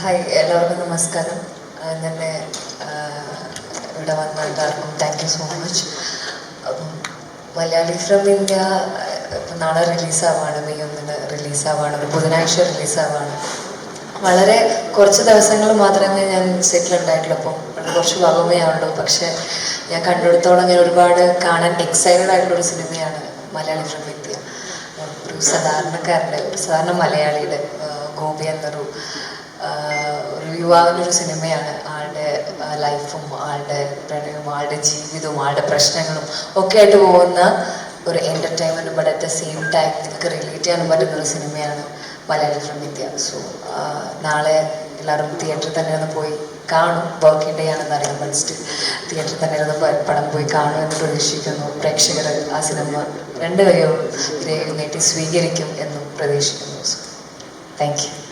Hi എല്ലാവർക്കും നമസ്കാരം. തന്നെ ഇവിടെ വന്ന എല്ലാവർക്കും താങ്ക് യു സോ മച്ച് അപ്പം മലയാളി ഫ്രം ഇന്ത്യ ഇപ്പം നാളെ റിലീസാവാണ് മെയ് ഒന്നിന് റിലീസാവാണ് ഒരു ബുധനാഴ്ച റിലീസാവാണ് വളരെ കുറച്ച് ദിവസങ്ങൾ മാത്രമേ ഞാൻ സെറ്റിൽ ഉണ്ടായിട്ടുള്ളൂ. അപ്പം കുറച്ച് ആവുള്ളൂ. പക്ഷേ ഞാൻ കണ്ടെടുത്തോളം ഞാൻ ഒരുപാട് കാണാൻ എക്സൈറ്റഡ് ആയിട്ടുള്ള ഒരു സിനിമയാണ് മലയാളി ഫ്രം ഇന്ത്യ ഒരു സാധാരണക്കാരന്റെ ഒരു സാധാരണ മലയാളിയുടെ ഗോപി എന്നൊരു ഒരു യുവാവിന്റെ ഒരു സിനിമയാണ്. ആളുടെ ലൈഫും ആളുടെ പ്രണയവും ആളുടെ ജീവിതവും ആളുടെ പ്രശ്നങ്ങളും ഒക്കെ ആയിട്ട് പോകുന്ന ഒരു entertainment but at the same time നിങ്ങൾക്ക് റിലേറ്റ് ചെയ്യാൻ പറ്റുന്ന ഒരു സിനിമയാണ് മലയാളി ഫ്രം ഇന്ത്യ. സോ നാളെ എല്ലാവരും തിയേറ്ററിൽ തന്നെ ഒന്ന് പോയി കാണും. വർക്കിംഗ് ഡേ ആണെന്ന് അറിയാം. ബട്ട് സ്റ്റിൽ തിയേറ്ററിൽ തന്നെ ഇരുന്ന് പടം പോയി കാണും എന്ന് പ്രതീക്ഷിക്കുന്നു. പ്രേക്ഷകർ ആ സിനിമ രണ്ട് കൈയോടും എഴുന്നേറ്റ് സ്വീകരിക്കും എന്നും പ്രതീക്ഷിക്കുന്നു. Thank you